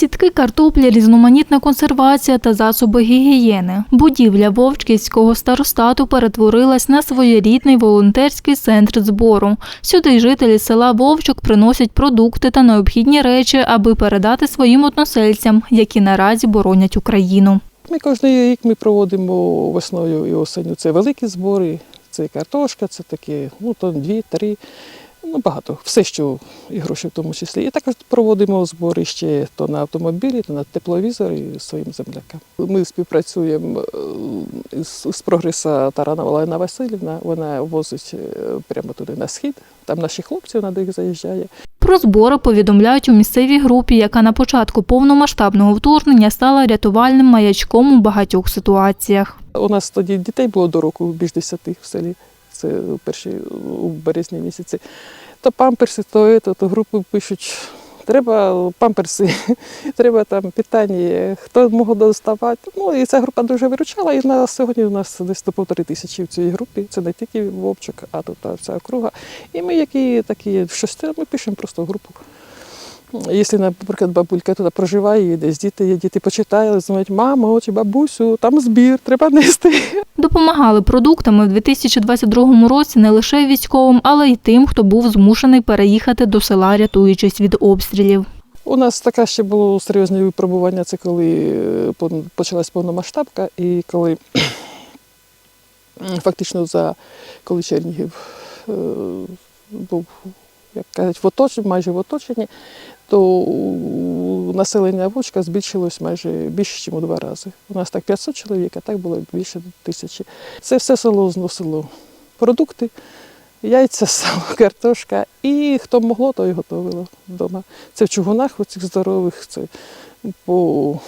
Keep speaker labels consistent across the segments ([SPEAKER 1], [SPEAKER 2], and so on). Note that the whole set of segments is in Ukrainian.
[SPEAKER 1] буряки, картоплі, різноманітна консервація та засоби гігієни. Будівля Вовчківського старостату перетворилась на своєрідний волонтерський центр збору. Сюди жителі села Вовчок приносять продукти та необхідні речі, аби передати своїм односельцям, які наразі боронять Україну.
[SPEAKER 2] Ми кожен рік ми проводимо весною і осенью. Це великі збори, це картошка, це такі, ну то дві, три, ну багато. Все, що і гроші в тому числі. І також проводимо збори ще то на автомобілі, то на тепловізори своїм землякам. Ми співпрацюємо е, з, з прогреса Тарана Олена Васильівна. Вона возить е, прямо туди на схід. Там наші хлопці, вона до їх заїжджає.
[SPEAKER 1] Про збори повідомляють у місцевій групі, яка на початку повномасштабного вторгнення стала рятувальним маячком у багатьох ситуаціях.
[SPEAKER 2] У нас тоді дітей було до року більш десяти в селі. Це перші у березні місяці. То памперси, то, то, то групи пишуть. Треба памперси, треба там питання, хто мог доставати. Ну і ця група дуже виручала. І на сьогодні у нас десь до півтори тисячі в цій групі. Це не тільки Вовчик, а тут вся округа. І ми, які такі щось, ми пишемо просто групу. Якщо, наприклад, бабулька туди проживає, і десь діти є, діти почитали, знають, мамо чи бабусю, там збір, треба нести.
[SPEAKER 1] Допомагали продуктами в 2022 році не лише військовим, але й тим, хто був змушений переїхати до села, рятуючись від обстрілів.
[SPEAKER 2] У нас таке ще було серйозне випробування, це коли е, почалась повномасштабка, і коли фактично за коли Чернігів е, був, як кажуть, в оточенні, майже в оточенні, то населення Вовчка збільшилось майже більше, ніж у два рази. У нас так 500 чоловік, а так було більше тисячі. Це все село зносило продукти, яйця, сало, картошка. І хто могло, то й готовило вдома. Це в чугунах, у цих здорових, це по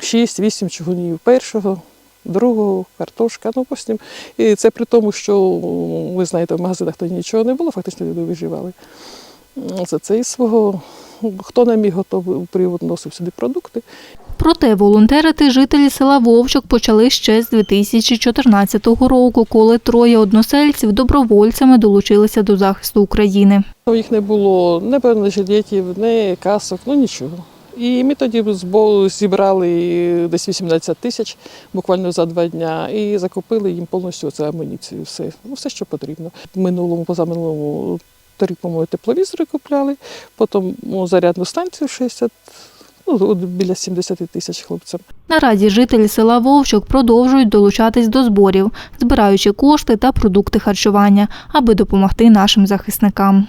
[SPEAKER 2] 6-8 чугунів першого, другого, картошка. Ну, потім. І це при тому, що ви знаєте, в магазинах то нічого не було, фактично люди виживали. За це із свого, хто не міг готовий привод носив сюди продукти.
[SPEAKER 1] Проте волонтерити жителі села Вовчок почали ще з 2014 року, коли троє односельців добровольцями долучилися до захисту України.
[SPEAKER 2] Ну, Їх не було ні бронежилетів, ні касок, ну нічого. І ми тоді зібрали десь 18 тисяч буквально за два дня і закупили їм повністю цю амуніцію, все, ну, все, що потрібно. В минулому, позаминулому торік, по-моєму, тепловізори купляли, потім ну, зарядну станцію 60, ну, біля 70 тисяч хлопцям.
[SPEAKER 1] Наразі жителі села Вовчок продовжують долучатись до зборів, збираючи кошти та продукти харчування, аби допомогти нашим захисникам.